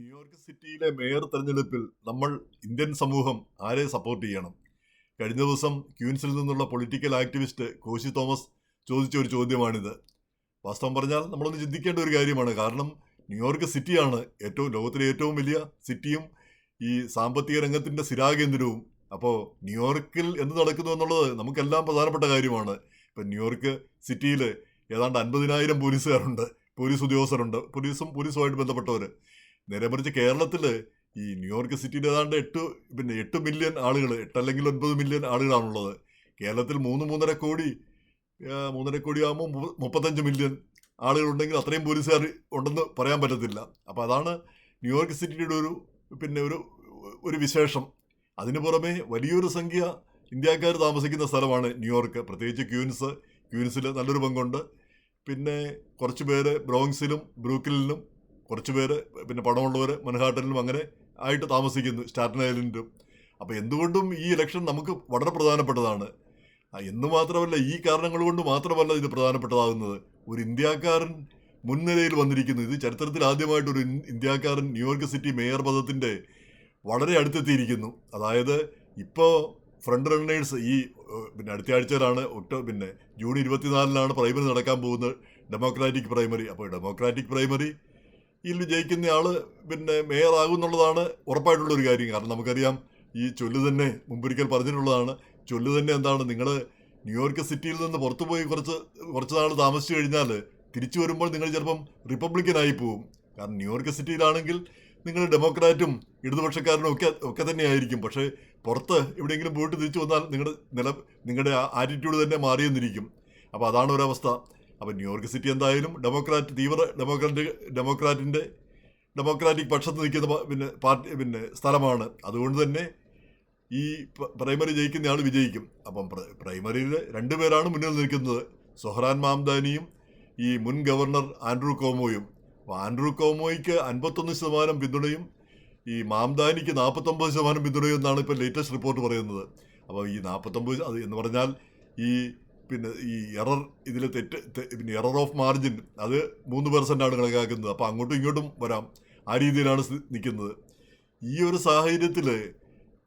New York സിറ്റിയിലെ mayor തെരഞ്ഞെടുപ്പിൽ നമ്മൾ ഇന്ത്യൻ സമൂഹം ആരെ സപ്പോർട്ട് ചെയ്യണം? കഴിഞ്ഞ ദിവസം ക്യൂൻസിൽ നിന്നുള്ള പൊളിറ്റിക്കൽ ആക്ടിവിസ്റ്റ് കോശി തോമസ് ചോദിച്ച ഒരു ചോദ്യമാണിത്. വാസ്തവം പറഞ്ഞാൽ നമ്മളൊന്ന് ചിന്തിക്കേണ്ട ഒരു കാര്യമാണ്. കാരണം ന്യൂയോർക്ക് സിറ്റിയാണ് ഏറ്റവും ലോകത്തിലെ ഏറ്റവും വലിയ സിറ്റിയും ഈ സാമ്പത്തിക രംഗത്തിന്റെ സ്ഥിരാകേന്ദ്രവും. അപ്പോൾ ന്യൂയോർക്കിൽ എന്ത് നടക്കുന്നു എന്നുള്ളത് നമുക്കെല്ലാം പ്രധാനപ്പെട്ട കാര്യമാണ്. ഇപ്പം ന്യൂയോർക്ക് സിറ്റിയിൽ ഏതാണ്ട് അൻപതിനായിരം പോലീസുകാരുണ്ട്. പോലീസ് ഉദ്യോഗസ്ഥരുണ്ട്. പോലീസും പോലീസുമായിട്ട് ബന്ധപ്പെട്ടവർ നേരെ മറിച്ച് കേരളത്തിൽ ഈ ന്യൂയോർക്ക് സിറ്റിയിൽ ഏതാണ്ട് എട്ട് പിന്നെ എട്ട് മില്യൺ ആളുകൾ എട്ടല്ലെങ്കിൽ ഒൻപത് മില്യൺ ആളുകളാണുള്ളത്. കേരളത്തിൽ മൂന്ന് മൂന്നര കോടി മൂന്നര കോടി ആകുമ്പോൾ മുപ്പത്തഞ്ച് മില്യൺ ആളുകളുണ്ടെങ്കിൽ അത്രയും പോലീസുകാർ ഉണ്ടെന്ന് പറയാൻ പറ്റത്തില്ല. അപ്പോൾ അതാണ് ന്യൂയോർക്ക് സിറ്റിയുടെ ഒരു പിന്നെ ഒരു ഒരു വിശേഷം. അതിനു പുറമെ വലിയൊരു സംഖ്യ ഇന്ത്യക്കാർ താമസിക്കുന്ന സ്ഥലമാണ് ന്യൂയോർക്ക്. പ്രത്യേകിച്ച് ക്യൂൻസ് ക്യൂൻസിൽ നല്ലൊരു പങ്കുണ്ട്. പിന്നെ കുറച്ച് പേര് ബ്രോങ്സിലും ബ്രൂക്കിലിനും കുറച്ച് പേര് പിന്നെ പണമുള്ളവർ മൻഹാട്ടനിലും അങ്ങനെ ആയിട്ട് താമസിക്കുന്നു സ്റ്റാറ്റൻ ഐലൻഡിലും. അപ്പോൾ എന്തുകൊണ്ടും ഈ ഇലക്ഷൻ നമുക്ക് വളരെ പ്രധാനപ്പെട്ടതാണ്. എന്ന് മാത്രമല്ല ഈ കാരണങ്ങൾ കൊണ്ട് മാത്രമല്ല ഇത് പ്രധാനപ്പെട്ടതാകുന്നത്. ഒരു ഇന്ത്യക്കാരൻ മുൻനിരയിൽ വന്നിരിക്കുന്നു. ഇത് ചരിത്രത്തിൽ ആദ്യമായിട്ട് ഒരു ഇന്ത്യക്കാരൻ ന്യൂയോർക്ക് സിറ്റി മേയർ പദത്തിന്റെ വളരെ അടുത്തെത്തിയിരിക്കുന്നു. അതായത് ഇപ്പോൾ ഫ്രണ്ട് റണ്ണേഴ്സ് ഈ പിന്നെ അടുത്ത ആഴ്ചയിലാണ് ഒക്ടോ പിന്നെ ജൂൺ ഇരുപത്തിനാലിനാണ് പ്രൈമറി നടക്കാൻ പോകുന്നത് ഡെമോക്രാറ്റിക് പ്രൈമറി. അപ്പോൾ ഡെമോക്രാറ്റിക് പ്രൈമറി ഇതിൽ ജയിക്കുന്ന ആൾ പിന്നെ മേയർ ആകും എന്നുള്ളതാണ് ഉറപ്പായിട്ടുള്ള ഒരു കാര്യം. കാരണം നമുക്കറിയാം ഈ ചൊല്ലു തന്നെ മുമ്പൊരിക്കൽ പറഞ്ഞിട്ടുള്ളതാണ്. ചൊല്ലു തന്നെ എന്താണ് നിങ്ങൾ ന്യൂയോർക്ക് സിറ്റിയിൽ നിന്ന് പുറത്തു പോയി കുറച്ച് കുറച്ച് നാൾ താമസിച്ചു കഴിഞ്ഞാൽ തിരിച്ചു വരുമ്പോൾ നിങ്ങൾ ചിലപ്പം റിപ്പബ്ലിക്കനായി പോകും കാരണം ന്യൂയോർക്ക് സിറ്റിയിലാണെങ്കിൽ നിങ്ങൾ ഡെമോക്രാറ്റും ഇടതുപക്ഷക്കാരനും ഒക്കെ ഒക്കെ തന്നെയായിരിക്കും. പക്ഷേ പുറത്ത് എവിടെയെങ്കിലും പോയിട്ട് തിരിച്ചു വന്നാൽ നിങ്ങളുടെ നില നിങ്ങളുടെ ആറ്റിറ്റ്യൂഡ് തന്നെ മാറിയെന്നിരിക്കും. അപ്പോൾ അതാണ് ഒരവസ്ഥ. അപ്പോൾ ന്യൂയോർക്ക് സിറ്റി എന്തായാലും ഡെമോക്രാറ്റ് തീവ്ര ഡെമോക്രാറ്റ് ഡെമോക്രാറ്റിന്റെ ഡെമോക്രാറ്റിക് പക്ഷത്ത് നിൽക്കുന്ന പിന്നെ പാർട്ടി പിന്നെ സ്ഥലമാണ്. അതുകൊണ്ട് തന്നെ ഈ പ്രൈമറി ജയിക്കുന്ന ആൾ വിജയിക്കും. അപ്പം പ്രൈമറിയിൽ രണ്ടുപേരാണ് മുന്നിൽ നിൽക്കുന്നത്. സൊഹ്റാൻ മാംദാനിയും ഈ മുൻ ഗവർണർ ആൻഡ്രൂ കോമോയും. അപ്പോൾ ആൻഡ്രൂ കോമോയ്ക്ക് അൻപത്തൊന്ന് ശതമാനം പിന്തുണയും ഈ മാംദാനിക്ക് നാൽപ്പത്തൊമ്പത് ശതമാനം പിന്തുണയും എന്നാണ് ഇപ്പോൾ ലേറ്റസ്റ്റ് റിപ്പോർട്ട് പറയുന്നത്. അപ്പോൾ ഈ നാൽപ്പത്തൊമ്പത് അത് എന്ന് പറഞ്ഞാൽ ഈ പിന്നെ ഈ എറർ ഇതിൽ തെറ്റ് പിന്നെ എറർ ഓഫ് മാർജിൻ അത് മൂന്ന് പെർസെന്റാണ് കണക്കാക്കുന്നത് അപ്പോൾ അങ്ങോട്ടും ഇങ്ങോട്ടും വരാം. ആ രീതിയിലാണ് നിൽക്കുന്നത്. ഈ ഒരു സാഹചര്യത്തിൽ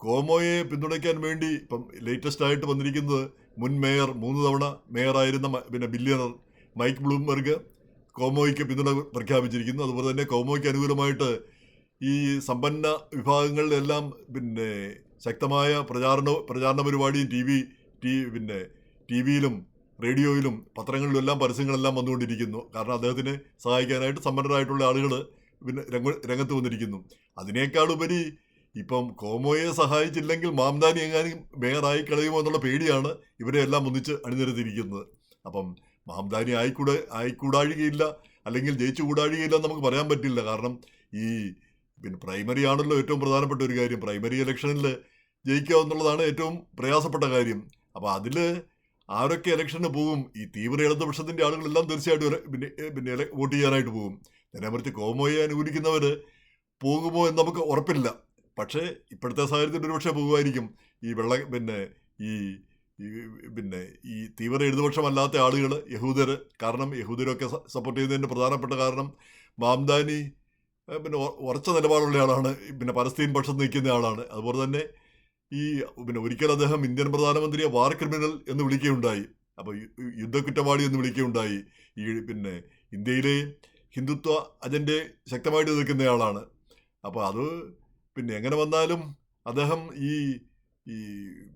കോമോയെ പിന്തുണയ്ക്കാൻ വേണ്ടി ഇപ്പം ലേറ്റസ്റ്റ് ആയിട്ട് വന്നിരിക്കുന്നത് മുൻ മേയർ മൂന്ന് തവണ മേയറായിരുന്ന പിന്നെ ബില്യണർ മൈക്ക് ബ്ലൂംബർഗ് കോമോയ്ക്ക് പിന്തുണ പ്രഖ്യാപിച്ചിരിക്കുന്നു. അതുപോലെ തന്നെ കോമോയ്ക്ക് അനുകൂലമായിട്ട് ഈ സമ്പന്ന വിഭാഗങ്ങളിലെല്ലാം പിന്നെ ശക്തമായ പ്രചാരണ പ്രചാരണ പരിപാടിയും ടി വി ടി പിന്നെ ടി വിയിലും റേഡിയോയിലും പത്രങ്ങളിലും എല്ലാം പരസ്യങ്ങളെല്ലാം വന്നുകൊണ്ടിരിക്കുന്നു. കാരണം അദ്ദേഹത്തിനെ സഹായിക്കാനായിട്ട് സമ്പന്നരായിട്ടുള്ള ആളുകൾ പിന്നെ രംഗ രംഗത്ത് വന്നിരിക്കുന്നു. അതിനേക്കാൾ ഉപരി ഇപ്പം കോമോയെ സഹായിച്ചില്ലെങ്കിൽ മാംദാനി എങ്ങാനും മേയറായി കളയുമോ എന്നുള്ള പേടിയാണ് ഇവരെ എല്ലാം ഒന്നിച്ച് അണിനിരത്തിയിരിക്കുന്നത്. അപ്പം മാംദാനി ആയിക്കൂടെ ആയിക്കൂടാഴുകയില്ല അല്ലെങ്കിൽ ജയിച്ചു കൂടാഴുകയില്ല നമുക്ക് പറയാൻ പറ്റില്ല. കാരണം ഈ പിന്നെ പ്രൈമറി ആണല്ലോ ഏറ്റവും പ്രധാനപ്പെട്ട ഒരു കാര്യം. പ്രൈമറി ഇലക്ഷനിൽ ജയിക്കുക എന്നുള്ളതാണ് ഏറ്റവും പ്രയാസപ്പെട്ട കാര്യം. അപ്പോൾ അതിൽ ആരൊക്കെ ഇലക്ഷന് പോകും? ഈ തീവ്ര ഇടതുപക്ഷത്തിന്റെ ആളുകളെല്ലാം തീർച്ചയായിട്ടും പിന്നെ പിന്നെ വോട്ട് ചെയ്യാനായിട്ട് പോകും. നേരെ മറിച്ച് കോമോയെ അനുകൂലിക്കുന്നവർ പോകുമോ എന്ന് നമുക്ക് ഉറപ്പില്ല. പക്ഷേ ഇപ്പോഴത്തെ സാഹചര്യത്തിൽ ഒരുപക്ഷെ പോകുമായിരിക്കും. ഈ വെള്ള പിന്നെ ഈ പിന്നെ ഈ തീവ്ര ഇടതുപക്ഷമല്ലാത്ത ആളുകൾ യഹൂദർ കാരണം യഹൂദരൊക്കെ സപ്പോർട്ട് ചെയ്യുന്നതിന്റെ പ്രധാനപ്പെട്ട കാരണം മാംദാനി പിന്നെ ഉറ- ഉറച്ച നിലപാടുള്ള ആളാണ്. പിന്നെ പലസ്തീൻ പക്ഷത്ത് നിൽക്കുന്ന ആളാണ്. അതുപോലെ തന്നെ ഈ പിന്നെ ഒരിക്കൽ അദ്ദേഹം ഇന്ത്യൻ പ്രധാനമന്ത്രിയെ വാർ ക്രിമിനൽ എന്ന് വിളിക്കുകയുണ്ടായി. അപ്പോൾ യുദ്ധക്കുറ്റവാളി എന്ന് വിളിക്കുകയുണ്ടായി. ഈ പിന്നെ ഇന്ത്യയിലെ ഹിന്ദുത്വ അജണ്ട ശക്തമായിട്ട് നിൽക്കുന്നയാളാണ് അപ്പോൾ അത് പിന്നെ എങ്ങനെ വന്നാലും അദ്ദേഹം ഈ ഈ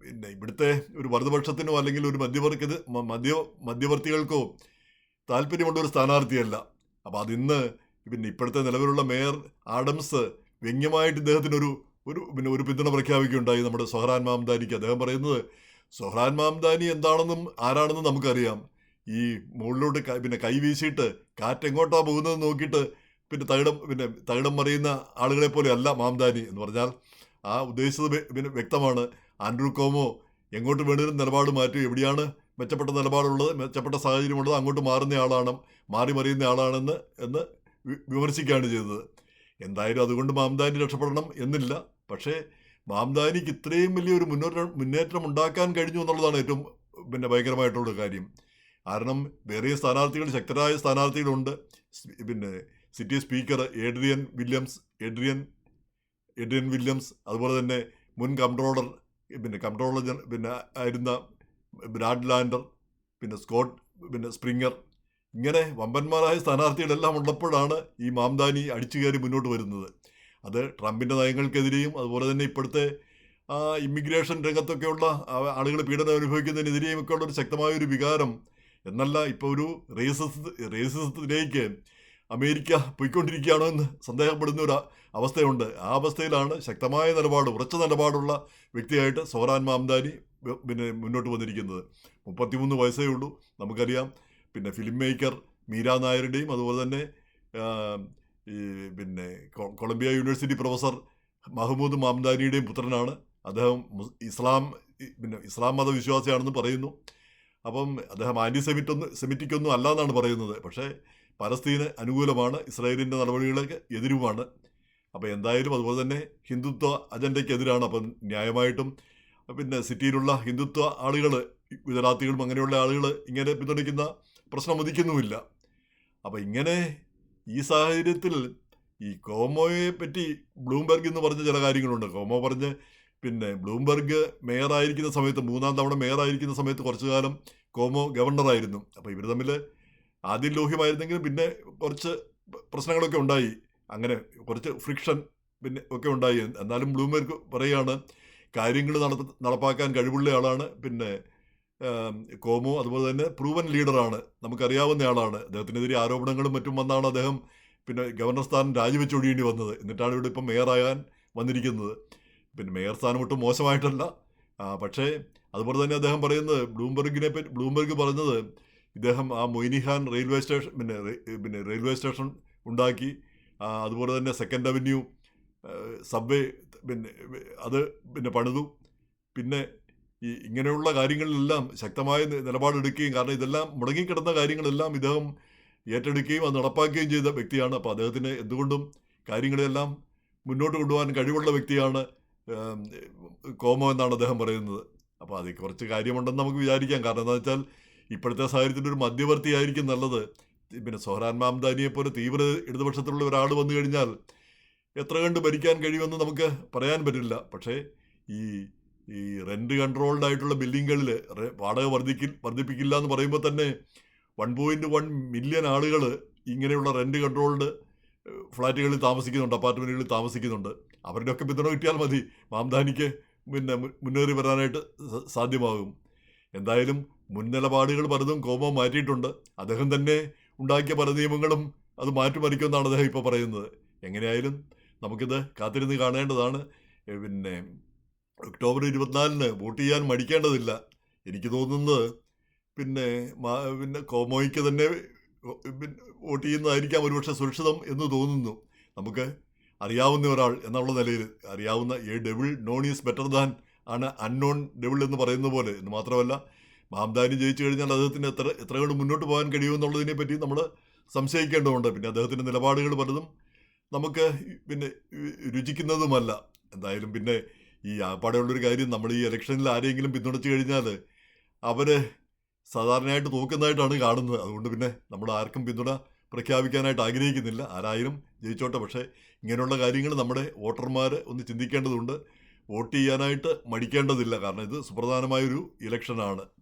പിന്നെ ഇവിടുത്തെ ഒരു വലതുപക്ഷത്തിനോ അല്ലെങ്കിൽ ഒരു മധ്യവർഗ മധ്യ മധ്യവർത്തികൾക്കോ താല്പര്യമുള്ള ഒരു സ്ഥാനാർത്ഥിയല്ല. അപ്പോൾ അതിന്ന് പിന്നെ ഇപ്പോഴത്തെ നിലവിലുള്ള മേയർ ആഡംസ് വ്യംഗ്യമായിട്ട് ഇദ്ദേഹത്തിനൊരു ഒരു പിന്നെ ഒരു പിന്തുണ പ്രഖ്യാപിക്കുകയുണ്ടായി നമ്മുടെ സൊഹ്റാൻ മാംദാനിക്ക് അദ്ദേഹം പറയുന്നത് സൊഹ്റാൻ മാംദാനി എന്താണെന്നും ആരാണെന്നും നമുക്കറിയാം. ഈ മുകളിലോട്ട് പിന്നെ കൈ വീശിയിട്ട് കാറ്റ് എങ്ങോട്ടാ പോകുന്നത് നോക്കിയിട്ട് പിന്നെ തകിടം പിന്നെ തകിടം മറിയുന്ന ആളുകളെ പോലെ അല്ല മാംദാനി എന്ന് പറഞ്ഞാൽ ആ ഉദ്ദേശിച്ചത് പിന്നെ വ്യക്തമാണ്. ആൻഡ്രൂ കോമോ എങ്ങോട്ട് വേണേലും നിലപാട് മാറ്റി എവിടെയാണ് മെച്ചപ്പെട്ട നിലപാടുള്ളത് മെച്ചപ്പെട്ട സാഹചര്യമുള്ളത് അങ്ങോട്ട് മാറുന്ന ആളാണ് മാറി മറിയുന്ന ആളാണെന്ന് എന്ന് വിമർശിക്കുകയാണ് ചെയ്തത്. എന്തായാലും അതുകൊണ്ട് മാംദാനി രക്ഷപ്പെടണം എന്നില്ല. പക്ഷേ മാംദാനിക്ക് ഇത്രയും വലിയൊരു മുന്നേറ്റം മുന്നേറ്റം ഉണ്ടാക്കാൻ കഴിഞ്ഞു എന്നുള്ളതാണ് ഏറ്റവും പിന്നെ ഭയങ്കരമായിട്ടുള്ള കാര്യം. കാരണം വേറെ സ്ഥാനാർത്ഥികൾ ശക്തരായ സ്ഥാനാർത്ഥികളുണ്ട്. പിന്നെ city speaker Adrienne Williams Adrienne Adrienne Williams അതുപോലെ തന്നെ മുൻ കൺട്രോളർ പിന്നെ കൺട്രോളർ പിന്നെ ആയിരുന്ന ബ്രാഡ് ലാൻഡർ പിന്നെ സ്കോട്ട് പിന്നെ സ്പ്രിങ്ങർ ഇങ്ങനെ വമ്പന്മാരായ സ്ഥാനാർത്ഥികളെല്ലാം ഉള്ളപ്പോഴാണ് ഈ മാംദാനി അടിച്ചു കയറി മുന്നോട്ട് വരുന്നത്. അത് ട്രംപിന്റെ നയങ്ങൾക്കെതിരെയും അതുപോലെ തന്നെ ഇപ്പോഴത്തെ ഇമിഗ്രേഷൻ രംഗത്തൊക്കെയുള്ള ആളുകൾ പീഡനം അനുഭവിക്കുന്നതിനെതിരെയും ഒക്കെ ഉള്ള ഒരു ശക്തമായ ഒരു വികാരം. എന്നല്ല ഇപ്പോൾ ഒരു റേസസ് റേസിസത്തിലേക്ക് അമേരിക്ക പോയിക്കൊണ്ടിരിക്കുകയാണോ എന്ന് സന്ദേഹപ്പെടുന്ന ഒരു അവസ്ഥയുണ്ട്. ആ അവസ്ഥയിലാണ് ശക്തമായ നിലപാട് ഉറച്ച നിലപാടുള്ള വ്യക്തിയായിട്ട് സോറാൻ മാംദാനി പിന്നെ മുന്നോട്ട് വന്നിരിക്കുന്നത്. മുപ്പത്തിമൂന്ന് വയസ്സേ ഉള്ളൂ. നമുക്കറിയാം പിന്നെ ഫിലിം മേക്കർ മീര നായരുടെയും അതുപോലെ തന്നെ ഈ പിന്നെ കൊളംബിയ യൂണിവേഴ്സിറ്റി പ്രൊഫസർ മഹമ്മൂദ് മാംദാനിയുടെയും പുത്രനാണ്. അദ്ദേഹം ഇസ്ലാം പിന്നെ ഇസ്ലാം മതവിശ്വാസിയാണെന്ന് പറയുന്നു. അപ്പം അദ്ദേഹം ആന്റി സെമിറ്റ് ഒന്നും സെമിറ്റിക് ഒന്നും അല്ല എന്നാണ് പറയുന്നത്. പക്ഷേ പലസ്തീന് അനുകൂലമാണ് ഇസ്രായേലിന്റെ നടപടികൾക്ക് എതിരുമാണ്. അപ്പോൾ എന്തായാലും അതുപോലെ തന്നെ ഹിന്ദുത്വ അജണ്ടയ്ക്കെതിരാണ്. അപ്പം ന്യായമായിട്ടും പിന്നെ സിറ്റിയിലുള്ള ഹിന്ദുത്വ ആളുകൾ ഗുജറാത്തികളും അങ്ങനെയുള്ള ആളുകൾ ഇങ്ങനെ പിന്തുണയ്ക്കുന്ന പ്രശ്നം ഉദിക്കുന്നുമില്ല അപ്പോൾ ഇങ്ങനെ ഈ സാഹചര്യത്തിൽ ഈ കോമോയെ പറ്റി ബ്ലൂംബെർഗ് എന്ന് പറഞ്ഞ ചില കാര്യങ്ങളുണ്ട്. കോമോ പറഞ്ഞ് പിന്നെ ബ്ലൂംബെർഗ് മേയറായിരിക്കുന്ന സമയത്ത് മൂന്നാം തവണ മേയറായിരിക്കുന്ന സമയത്ത് കുറച്ചു കാലം കോമോ ഗവർണറായിരുന്നു. അപ്പോൾ ഇവർ തമ്മിൽ ആദ്യം ലോഹ്യമായിരുന്നെങ്കിലും പിന്നെ കുറച്ച് പ്രശ്നങ്ങളൊക്കെ ഉണ്ടായി. അങ്ങനെ കുറച്ച് ഫ്രിക്ഷൻ പിന്നെ ഒക്കെ ഉണ്ടായി. എന്നാലും ബ്ലൂംബെർഗ് പറയുകയാണ് കാര്യങ്ങൾ നട നടപ്പാക്കാൻ കഴിവുള്ള ആളാണ്. പിന്നെ കോമോ അതുപോലെ തന്നെ പ്രൂവൻ ലീഡറാണ് നമുക്കറിയാവുന്നയാളാണ് അദ്ദേഹത്തിനെതിരെ ആരോപണങ്ങളും മറ്റും വന്നാണ് അദ്ദേഹം പിന്നെ ഗവർണർ സ്ഥാനം രാജിവെച്ചൊഴിയേണ്ടി വന്നത്. എന്നിട്ടാണ് ഇവിടെ ഇപ്പം മേയറാകാൻ വന്നിരിക്കുന്നത്. പിന്നെ മേയർ സ്ഥാനം ഒട്ടും മോശമായിട്ടല്ല. പക്ഷേ അതുപോലെ തന്നെ അദ്ദേഹം പറയുന്നത് ബ്ലൂംബെർഗിനെ പറ്റി ബ്ലൂംബെർഗ് പറഞ്ഞത് ഇദ്ദേഹം ആ മൊയ്നിഹാൻ റെയിൽവേ സ്റ്റേഷൻ പിന്നെ പിന്നെ റെയിൽവേ സ്റ്റേഷൻ ഉണ്ടാക്കി. അതുപോലെ തന്നെ സെക്കൻഡ് അവന്യൂ സബ്വേ പിന്നെ അത് പിന്നെ പണിതു. പിന്നെ ഈ ഇങ്ങനെയുള്ള കാര്യങ്ങളിലെല്ലാം ശക്തമായ നിലപാടെടുക്കുകയും കാരണം ഇതെല്ലാം മുടങ്ങിക്കിടന്ന കാര്യങ്ങളെല്ലാം ഇദ്ദേഹം ഏറ്റെടുക്കുകയും അത് നടപ്പാക്കുകയും ചെയ്ത വ്യക്തിയാണ്. അപ്പോൾ അദ്ദേഹത്തിന് എന്തുകൊണ്ടും കാര്യങ്ങളെല്ലാം മുന്നോട്ട് കൊണ്ടുപോകാൻ കഴിവുള്ള വ്യക്തിയാണ് കോമോ എന്നാണ് അദ്ദേഹം പറയുന്നത്. അപ്പോൾ അതിൽ കുറച്ച് കാര്യമുണ്ടെന്ന് നമുക്ക് വിചാരിക്കാം. കാരണം എന്താ വെച്ചാൽ ഇപ്പോഴത്തെ സാഹചര്യത്തിൽ ഒരു മധ്യവർത്തി ആയിരിക്കും നല്ലത്. പിന്നെ സോഹ്രാൻ മാംദാനിയെ പോലെ തീവ്ര ഇടതുപക്ഷത്തിലുള്ള ഒരാൾ വന്നു കഴിഞ്ഞാൽ എത്ര കണ്ട് ഭരിക്കാൻ കഴിയുമെന്ന് നമുക്ക് പറയാൻ പറ്റില്ല. പക്ഷേ ഈ ഈ റെന്റ് കൺട്രോൾഡ് ആയിട്ടുള്ള ബിൽഡിങ്ങുകളിൽ വാടക വർദ്ധിക്കി വർദ്ധിപ്പിക്കില്ല എന്ന് പറയുമ്പോൾ തന്നെ വൺ പോയിന്റ് വൺ മില്യൺ ആളുകൾ ഇങ്ങനെയുള്ള റെന്റ് കൺട്രോൾഡ് ഫ്ലാറ്റുകളിൽ താമസിക്കുന്നുണ്ട് അപ്പാർട്ട്മെന്റുകളിൽ താമസിക്കുന്നുണ്ട്. അവരുടെയൊക്കെ പിന്തുണ കിട്ടിയാൽ മതി. മാംദാനിക്ക് പിന്നെ മുന്നേറി വരാനായിട്ട് സാധ്യമാകും. എന്തായാലും മുൻനിലപാടുകൾ പലതും കോമ മാറ്റിയിട്ടുണ്ട്. അദ്ദേഹം തന്നെ ഉണ്ടാക്കിയ പല നിയമങ്ങളും അത് മാറ്റിമറിക്കുമെന്നാണ് അദ്ദേഹം ഇപ്പോൾ പറയുന്നത്. എങ്ങനെയായാലും നമുക്കിത് കാത്തിരുന്ന് കാണേണ്ടതാണ്. പിന്നെ ഒക്ടോബർ ഇരുപത്തിനാലിന് വോട്ട് ചെയ്യാൻ മടിക്കേണ്ടതില്ല. എനിക്ക് തോന്നുന്നത് പിന്നെ പിന്നെ കോമോയ്ക്ക് തന്നെ വോട്ട് ചെയ്യുന്നതായിരിക്കാം ഒരുപക്ഷെ സുരക്ഷിതം എന്ന് തോന്നുന്നു. നമുക്ക് അറിയാവുന്ന ഒരാൾ എന്നുള്ള നിലയിൽ അറിയാവുന്ന a devil known is better than ആണ് അൺനോൺ ഡെവിൾ എന്ന് പറയുന്ന പോലെ. എന്ന് മാത്രമല്ല മാംദാനി ജയിച്ചു കഴിഞ്ഞാൽ അദ്ദേഹത്തിന് എത്ര എത്ര കണ്ട് മുന്നോട്ട് പോകാൻ കഴിയുമെന്നുള്ളതിനെ പറ്റി നമ്മൾ സംശയിക്കേണ്ടതുണ്ട്. പിന്നെ അദ്ദേഹത്തിന്റെ നിലപാടുകൾ പലതും നമുക്ക് പിന്നെ രുചിക്കുന്നതുമല്ല. എന്തായാലും പിന്നെ ഈ ആപ്പാടെയുള്ളൊരു കാര്യം നമ്മൾ ഈ ഇലക്ഷനിൽ ആരെങ്കിലും പിന്തുണച്ചു കഴിഞ്ഞാൽ അവർ സാധാരണയായിട്ട് തോക്കുന്നതായിട്ടാണ് കാണുന്നത്. അതുകൊണ്ട് പിന്നെ നമ്മൾ ആർക്കും പിന്തുണ പ്രഖ്യാപിക്കാനായിട്ട് ആഗ്രഹിക്കുന്നില്ല. ആരായാലും ജയിച്ചോട്ടെ. പക്ഷേ ഇങ്ങനെയുള്ള കാര്യങ്ങൾ നമ്മുടെ വോട്ടർമാർ ഒന്ന് ചിന്തിക്കേണ്ടതുണ്ട്. വോട്ട് ചെയ്യാനായിട്ട് മടിക്കേണ്ടതില്ല. കാരണം ഇത് സുപ്രധാനമായൊരു ഇലക്ഷനാണ്.